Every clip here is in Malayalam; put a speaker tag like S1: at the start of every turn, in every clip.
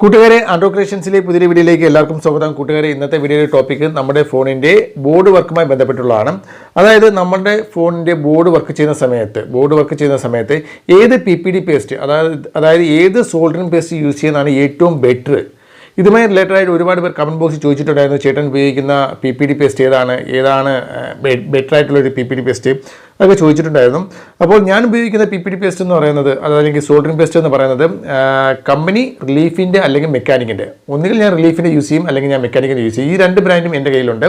S1: കൂട്ടുകാരെ ആൻഡ്രോ ക്രിയേഷൻസിലെ പുതിയ വീഡിയോയിലേക്ക് എല്ലാവർക്കും സ്വാഗതം. കൂട്ടുകാരെ ഇന്നത്തെ വീഡിയോയുടെ ടോപ്പിക്ക് നമ്മുടെ ഫോണിന്റെ ബോർഡ് വർക്കുമായി ബന്ധപ്പെട്ടുള്ളതാണ്. അതായത് നമ്മുടെ ഫോണിന്റെ ബോർഡ് വർക്ക് ചെയ്യുന്ന സമയത്ത് ബോർഡ് വർക്ക് ചെയ്യുന്ന സമയത്ത് ഏത് പി പി ഡി പേസ്റ്റ് അതായത് അതായത് ഏത് സോൾഡറിംഗ് പേസ്റ്റ് യൂസ് ചെയ്യുന്നതാണ് ഏറ്റവും ബെറ്റർ ഇതുമായി റിലേറ്റഡ് ആയിട്ട് ഒരുപാട് പേർ കമന്റ് ബോക്സിൽ ചോദിച്ചിട്ടുണ്ടായിരുന്നു ചേട്ടൻ ഉപയോഗിക്കുന്ന പി പി ഡി പേസ്റ്റ് ഏതാണ്? ഏതാണ് ബെറ്റർ ആയിട്ടുള്ള ഒരു പി പി ഡി പേസ്റ്റ് അതൊക്കെ ചോദിച്ചിട്ടുണ്ടായിരുന്നു. അപ്പോൾ ഞാൻ ഉപയോഗിക്കുന്ന പി പി ഡി പേസ്റ്റ് എന്ന് പറയുന്നത് അതല്ലെങ്കിൽ സോൾഡറിംഗ് പേസ്റ്റ് എന്ന് പറയുന്നത് കമ്പനി റിലീഫിന്റെ അല്ലെങ്കിൽ മെക്കാനിക്കിന്റെ ഒന്നുകിൽ ഞാൻ റിലീഫിന്റെ യൂസ് ചെയ്യും അല്ലെങ്കിൽ ഞാൻ മെക്കാനിക്കിന്റെ യൂസ് ചെയ്യും. ഈ രണ്ട് ബ്രാൻഡും എന്റെ കയ്യിലുണ്ട്.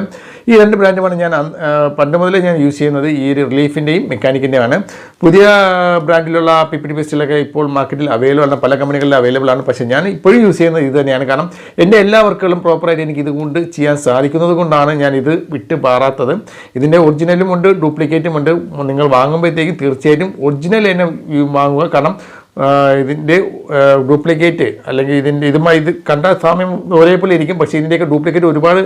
S1: ഈ രണ്ട് ബ്രാൻഡുമാണ് ഞാൻ പണ്ട് മുതലേ ഞാൻ യൂസ് ചെയ്യുന്നത് ഈ ഒരു റിലീഫിന്റെയും മെക്കാനിക്കിന്റെയാണ് പുതിയ ബ്രാൻഡിലുള്ള പി പി ഡി പേസ്റ്റിലൊക്കെ ഇപ്പോൾ മാർക്കറ്റിൽ അവൈലബിൾ ആണ് പല കമ്പനികളിൽ അവൈലബിൾ ആണ്. പക്ഷേ ഞാൻ ഇപ്പോഴും യൂസ് ചെയ്യുന്നത് ഇത് തന്നെയാണ്. കാരണം എന്റെ എല്ലാ വർക്കുകളും പ്രോപ്പറായിട്ട് എനിക്ക് ഇതുകൊണ്ട് ചെയ്യാൻ സാധിക്കുന്നത് കൊണ്ടാണ് ഞാൻ ഇത് വിട്ട് പാറാത്തത് ഇതിന്റെ ഒറിജിനലും ഉണ്ട് ഡ്യൂപ്ലിക്കേറ്റും ഉണ്ട് നിങ്ങൾ വാങ്ങുമ്പോഴത്തേക്കും തീർച്ചയായിട്ടും ഒറിജിനൽ തന്നെ വാങ്ങുക. കാരണം ഇതിന്റെ ഡ്യൂപ്ലിക്കേറ്റ് അല്ലെങ്കിൽ ഇതിന്റെ ഇതുമായി ഇത് കണ്ട സമയം ഒരേപോലെ ഇരിക്കും. പക്ഷേ ഇതിന്റെയൊക്കെ ഡ്യൂപ്ലിക്കേറ്റ് ഒരുപാട്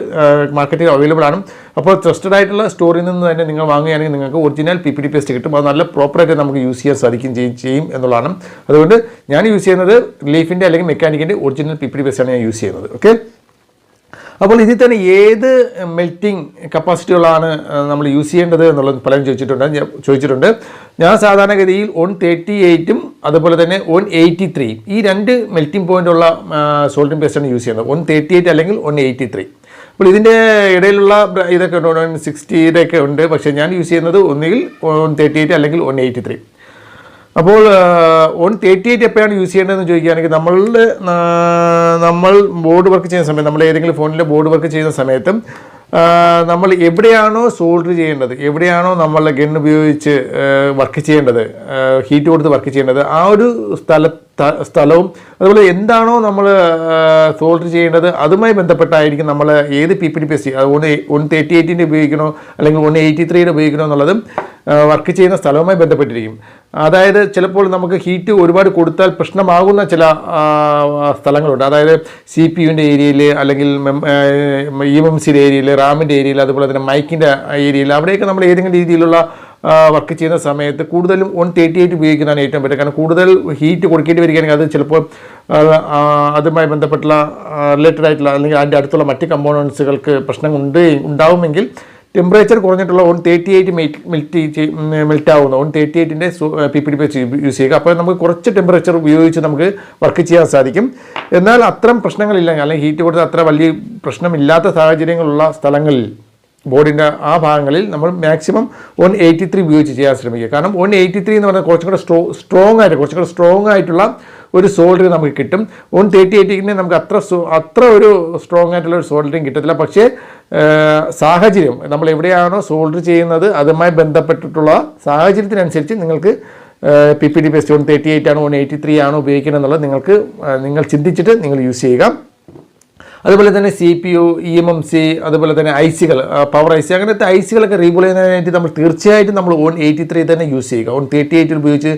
S1: മാർക്കറ്റിൽ അവൈലബിൾ ആണ്. അപ്പോൾ ട്രസ്റ്റഡ് ആയിട്ടുള്ള സ്റ്റോറിൽ നിന്ന് തന്നെ നിങ്ങൾ വാങ്ങുകയാണെങ്കിൽ നിങ്ങൾക്ക് original P P D paste കിട്ടും. അത് നല്ല പ്രോപ്പറായിട്ട് നമുക്ക് യൂസ് ചെയ്യാൻ സാധിക്കും ചെയ്യും എന്നുള്ളതാണ്. അതുകൊണ്ട് ഞാൻ യൂസ് ചെയ്യുന്നത് റിലീഫിന്റെ അല്ലെങ്കിൽ മെക്കാനിക്കിന്റെ ഒറിജിനൽ പി പി ഡി പേസ്റ്റാണ് ഞാൻ യൂസ് ചെയ്യുന്നത്. ഓക്കെ അപ്പോൾ ഇതിൽ തന്നെ ഏത് മെൽറ്റിംഗ് കപ്പാസിറ്റികളാണ് നമ്മൾ യൂസ് ചെയ്യേണ്ടത് എന്നുള്ളത് പലരും ചോദിച്ചിട്ടുണ്ട്. ഞാൻ ചോദിച്ചിട്ടുണ്ട്. ഞാൻ സാധാരണഗതിയിൽ ഒൺ തേർട്ടി എയ്റ്റും അതുപോലെ തന്നെ ഒൺ എയ്റ്റി ത്രീ ഈ രണ്ട് മെൽറ്റിംഗ് പോയിന്റുള്ള സോൾട്ടിംഗ് പേസ്റ്റാണ് യൂസ് ചെയ്യുന്നത്. ഒൺ തേർട്ടി എയ്റ്റ് അല്ലെങ്കിൽ ഒൺ എയ്റ്റി ത്രീ അപ്പോൾ ഇതിന്റെ ഇടയിലുള്ള ഇതൊക്കെ ഉണ്ട്. ഒൺ സിക്സ്റ്റിയുടെ ഉണ്ട്. പക്ഷേ ഞാൻ യൂസ് ചെയ്യുന്നത് ഒന്നുകിൽ ഒൺ തേർട്ടി എയ്റ്റ് അല്ലെങ്കിൽ ഒൺ എയ്റ്റി ത്രീ അപ്പോൾ ഓൺ തേർട്ടി എയ്റ്റ് എപ്പോഴാണ് യൂസ് ചെയ്യേണ്ടതെന്ന് ചോദിക്കുകയാണെങ്കിൽ നമ്മളുടെ നമ്മൾ ബോർഡ് വർക്ക് ചെയ്യുന്ന സമയത്ത് നമ്മൾ ഏതെങ്കിലും ഫോണിലെ ബോർഡ് വർക്ക് ചെയ്യുന്ന സമയത്തും നമ്മൾ എവിടെയാണോ സോൾഡർ ചെയ്യേണ്ടത് എവിടെയാണോ നമ്മൾ ഗൺ ഉപയോഗിച്ച് വർക്ക് ചെയ്യേണ്ടത് ഹീറ്റ് കൊടുത്ത് വർക്ക് ചെയ്യേണ്ടത് ആ ഒരു സ്ഥല സ്ഥലവും അതുപോലെ എന്താണോ നമ്മൾ സോൾഡർ ചെയ്യേണ്ടത് അതുമായി ബന്ധപ്പെട്ടായിരിക്കും നമ്മൾ ഏത് P P D P S C അത് ഒന്ന് തേർട്ടി എയ്റ്റിന്റെ ഉപയോഗിക്കണോ അല്ലെങ്കിൽ ഒന്ന് എയ്റ്റി ത്രീയുടെ ഉപയോഗിക്കണോ എന്നുള്ളതും വർക്ക് ചെയ്യുന്ന സ്ഥലവുമായി ബന്ധപ്പെട്ടിരിക്കും. അതായത് ചിലപ്പോൾ നമുക്ക് ഹീറ്റ് ഒരുപാട് കൊടുത്താൽ പ്രശ്നമാകുന്ന ചില സ്ഥലങ്ങളുണ്ട്. അതായത് സി പി യുവിന്റെ ഏരിയയിൽ അല്ലെങ്കിൽ ഇ എം സിയുടെ ഏരിയയിൽ റാമിന്റെ ഏരിയയിൽ അതുപോലെ തന്നെ മൈക്കിന്റെ ഏരിയയിൽ അവിടെയൊക്കെ നമ്മൾ ഏതെങ്കിലും രീതിയിലുള്ള വർക്ക് ചെയ്യുന്ന സമയത്ത് കൂടുതലും വൺ തേർട്ടി എയ്റ്റ് ഉപയോഗിക്കുന്നതാണ് ഏറ്റവും ബെറ്റർ കാരണം കൂടുതൽ ഹീറ്റ് കൊടുക്കേണ്ടി വരികയാണെങ്കിൽ അത് ചിലപ്പോൾ അതുമായി ബന്ധപ്പെട്ടുള്ള റിലേറ്റഡ് ആയിട്ടുള്ള അല്ലെങ്കിൽ അതിന്റെ അടുത്തുള്ള മറ്റ് കമ്പോണൻസുകൾക്ക് പ്രശ്നം ഉണ്ട് ഉണ്ടാവുമെങ്കിൽ temperature കുറഞ്ഞിട്ടുള്ള one thirty eight melt melt ആവുന്ന. ഓൺ തേർട്ടി എയ്റ്റിന്റെ പി പി ഡി യൂസ് ചെയ്യുക. അപ്പോൾ നമുക്ക് കുറച്ച് ടെമ്പറേച്ചർ ഉപയോഗിച്ച് നമുക്ക് വർക്ക് ചെയ്യാൻ സാധിക്കും. എന്നാൽ അത്തരം പ്രശ്നങ്ങളില്ല. അല്ലെങ്കിൽ ഹീറ്റ് കൊടുത്ത് അത്ര വലിയ പ്രശ്നമില്ലാത്ത സാഹചര്യങ്ങളുള്ള സ്ഥലങ്ങളിൽ ബോഡിന്റെ ആ ഭാഗങ്ങളിൽ നമ്മൾ മാക്സിമം വൺ എയ്റ്റി ത്രീ ഉപയോഗിച്ച് ചെയ്യാൻ ശ്രമിക്കുക. കാരണം വൺ എയ്റ്റി ത്രീ എന്ന് പറഞ്ഞാൽ കുറച്ചും കൂടെ സ്ട്രോ സ്ട്രോങ് ആയിട്ട് കുറച്ചും കൂടെ സ്ട്രോങ് ആയിട്ടുള്ള ഒരു സോൾഡറിങ് നമുക്ക് കിട്ടും. ഓൺ തേർട്ടി എയ്റ്റിന് നമുക്ക് അത്ര അത്ര ഒരു സ്ട്രോങ് ആയിട്ടുള്ള ഒരു സോൾഡറിങ് കിട്ടത്തില്ല. പക്ഷേ സാഹചര്യം നമ്മൾ എവിടെയാണോ സോൾഡർ ചെയ്യുന്നത് അതുമായി ബന്ധപ്പെട്ടിട്ടുള്ള സാഹചര്യത്തിനനുസരിച്ച് നിങ്ങൾക്ക് P P D best one thirty eight ആണോ വൺ എയ്റ്റി ത്രീ ആണോ ഉപയോഗിക്കുന്നത് എന്നുള്ളത് നിങ്ങൾക്ക് നിങ്ങൾ ചിന്തിച്ചിട്ട് നിങ്ങൾ യൂസ് ചെയ്യുക. അതുപോലെ തന്നെ C P U E M M C അതുപോലെ തന്നെ ഐ സികൾ പവർ ഐ സി അങ്ങനത്തെ ഐ സികളൊക്കെ റീബോൾ ചെയ്യുന്നതിനായിട്ട് നമ്മൾ തീർച്ചയായിട്ടും നമ്മൾ ഓൺ എയ്റ്റി ത്രീ തന്നെ യൂസ് ചെയ്യുക. ഓൺ തേർട്ടി എയ്റ്റിൽ ഉപയോഗിച്ച്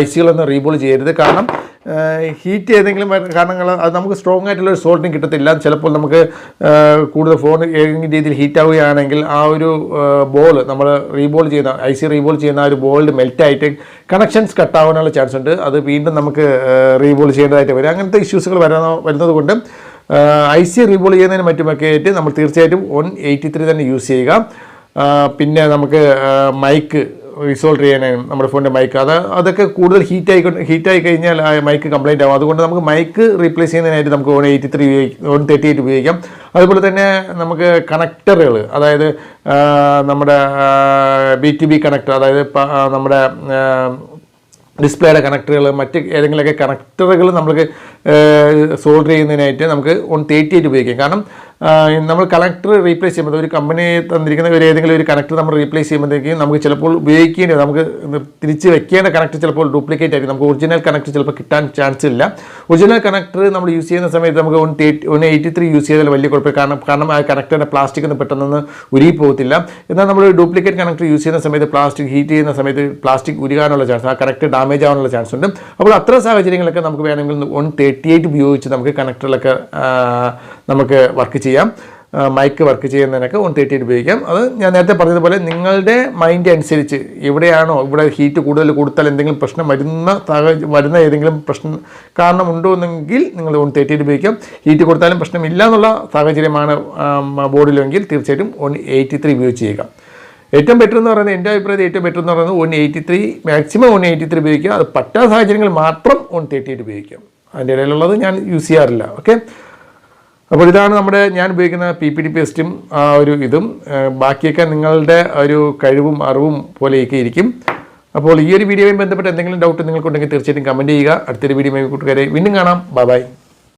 S1: ഐ സികളൊന്നും റീബോൾ ചെയ്യരുത്. കാരണം ഹീറ്റ് ഏതെങ്കിലും വര- കാരണങ്ങൾ അത് നമുക്ക് സ്ട്രോങ് ആയിട്ടുള്ള ഒരു സോൾട്ടിങ് കിട്ടത്തില്ല. ചിലപ്പോൾ നമുക്ക് കൂടുതൽ ഫോൺ ഏതെങ്കിലും രീതിയിൽ ഹീറ്റ് ആവുകയാണെങ്കിൽ ആ ഒരു ബോൾ നമ്മൾ റീബോൾ ചെയ്യുന്ന ഐ സി റീബോൾ ചെയ്യുന്ന ആ ഒരു ബോളിൽ മെൽറ്റായിട്ട് കണക്ഷൻസ് കട്ടാവാനുള്ള ചാൻസ് ഉണ്ട്. അത് വീണ്ടും നമുക്ക് റീബോൾ ചെയ്യേണ്ടതായിട്ട് വരും. അങ്ങനത്തെ ഇഷ്യൂസുകൾ വരുന്ന വരുന്നത് കൊണ്ട് ഐ സി റീബോൾ ചെയ്യുന്നതിന് മറ്റുമൊക്കെ ആയിട്ട് നമ്മൾ തീർച്ചയായിട്ടും വൺ എയ്റ്റി ത്രീ തന്നെ യൂസ് ചെയ്യുക. പിന്നെ നമുക്ക് മൈക്ക് റിസോൾവ് ചെയ്യാനും നമ്മുടെ ഫോണിന്റെ മൈക്ക് അത് അതൊക്കെ കൂടുതൽ ഹീറ്റ് ആയി ഹീറ്റായി കഴിഞ്ഞാൽ ആ മൈക്ക് കംപ്ലൈന്റ് ആവും. അതുകൊണ്ട് നമുക്ക് മൈക്ക് റീപ്ലേസ് ചെയ്യുന്നതിനായിട്ട് നമുക്ക് one eighty three one thirty eight ഉപയോഗിക്കാം. അതുപോലെ തന്നെ നമുക്ക് കണക്ടറുകൾ അതായത് നമ്മുടെ ബി ടി ബി കണക്ടർ അതായത് നമ്മുടെ ഡിസ്പ്ലേയുടെ കണക്ടറുകൾ മറ്റ് ഏതെങ്കിലുമൊക്കെ കണക്ടറുകൾ നമുക്ക് സോൾഡർ ചെയ്യുന്നതിനായിട്ട് നമുക്ക് വൺ തേർട്ടി എയ്റ്റ് ഉപയോഗിക്കാം. കാരണം നമ്മൾ കണക്ടർ റീപ്ലേസ് ചെയ്യുമ്പോൾ ഒരു കമ്പനി തന്നിരിക്കുന്ന ഒരു ഏതെങ്കിലും ഒരു കണക്ടർ നമ്മൾ റീപ്ലേസ് ചെയ്യുമ്പോഴത്തേക്കും നമുക്ക് ചിലപ്പോൾ ഉപയോഗിക്കേണ്ടി നമുക്ക് തിരിച്ച് വെക്കേണ്ട കണക്ടർ ചിലപ്പോൾ ഡ്യൂപ്ലിക്കേറ്റ് ആയിരിക്കും. നമുക്ക് ഒറിജിനൽ കണക്ടർ ചിലപ്പോൾ കിട്ടാൻ ചാൻസ് ഇല്ല. ഒറിജിനൽ കണക്ടർ നമ്മൾ യൂസ് ചെയ്യുന്ന സമയത്ത് നമുക്ക് one one eighty three use ചെയ്താൽ വലിയ കുഴപ്പമില്ല. കാരണം കാരണം ആ കണക്ടറിന്റെ പ്ലാസ്റ്റിക് ഒന്നും പെട്ടെന്നൊന്നും ഉരുകി പോകത്തില്ല. എന്നാൽ നമ്മൾ ഡ്യൂപ്ലിക്കേറ്റ് കണക്ടർ യൂസ് ചെയ്യുന്ന സമയത്ത് പ്ലാസ്റ്റിക് ഹീറ്റ് ചെയ്യുന്ന സമയത്ത് പ്ലാസ്റ്റിക് ഉരുകാനുള്ള ചാൻസ് ആ കണക്ടർ ഡാമേജ് ആവാനുള്ള ചാൻസ് ഉണ്ട്. അപ്പോൾ അത്ര സാഹചര്യങ്ങളൊക്കെ നമുക്ക് വേണമെങ്കിൽ വൺ തേർട്ടി എയ്റ്റ് ഉപയോഗിച്ച് നമുക്ക് കണക്ടറിലൊക്കെ നമുക്ക് വർക്ക് ചെയ്യാം. മൈക്ക് വർക്ക് ചെയ്യുന്നതിനൊക്കെ വൺ തേർട്ടി എയ്റ്റ് ഉപയോഗിക്കാം. അത് ഞാൻ നേരത്തെ പറഞ്ഞതുപോലെ നിങ്ങളുടെ മൈൻഡ് അനുസരിച്ച് എവിടെയാണോ ഇവിടെ ഹീറ്റ് കൂടുതൽ കൊടുത്താൽ എന്തെങ്കിലും പ്രശ്നം വരുന്ന വരുന്ന ഏതെങ്കിലും പ്രശ്നം കാരണമുണ്ടോ എന്നെങ്കിൽ നിങ്ങൾ തേർട്ടി എയ്റ്റ് ഉപയോഗിക്കാം. ഹീറ്റ് കൊടുത്താലും പ്രശ്നമില്ല എന്നുള്ള സാഹചര്യമാണ് ബോർഡിലെങ്കിൽ തീർച്ചയായിട്ടും വൺ എയ്റ്റി ത്രീ ഉപയോഗിച്ച് ചെയ്യുക. ഏറ്റവും ബെറ്റർ എന്ന് പറയുന്നത് എന്റെ അഭിപ്രായത്തിൽ ഏറ്റവും ബെറ്റർ എന്ന് പറയുന്നത് one eighty three maximum one eighty three ഉപയോഗിക്കുക. അത് പറ്റാത്ത സാഹചര്യങ്ങൾ മാത്രം വൺ തേർട്ടി എയ്റ്റ് ഉപയോഗിക്കാം. അതിന്റെ ഇടയിലുള്ളത് ഞാൻ യൂസ് ചെയ്യാറില്ല. ഓക്കെ അപ്പോൾ ഇതാണ് നമ്മുടെ ഞാൻ ഉപയോഗിക്കുന്ന പി പി ഡി പേസ്റ്റും ആ ഒരു ഇതും. ബാക്കിയൊക്കെ നിങ്ങളുടെ ഒരു കഴിവും അറിവും പോലെയൊക്കെ ഇരിക്കും. അപ്പോൾ ഈ ഒരു വീഡിയോയുമായി ബന്ധപ്പെട്ട് എന്തെങ്കിലും ഡൗട്ട് നിങ്ങൾക്കുണ്ടെങ്കിൽ തീർച്ചയായിട്ടും കമന്റ് ചെയ്യുക. അടുത്തൊരു വീഡിയോ കൂട്ടുകാരെ വീണ്ടും കാണാം. Bye bye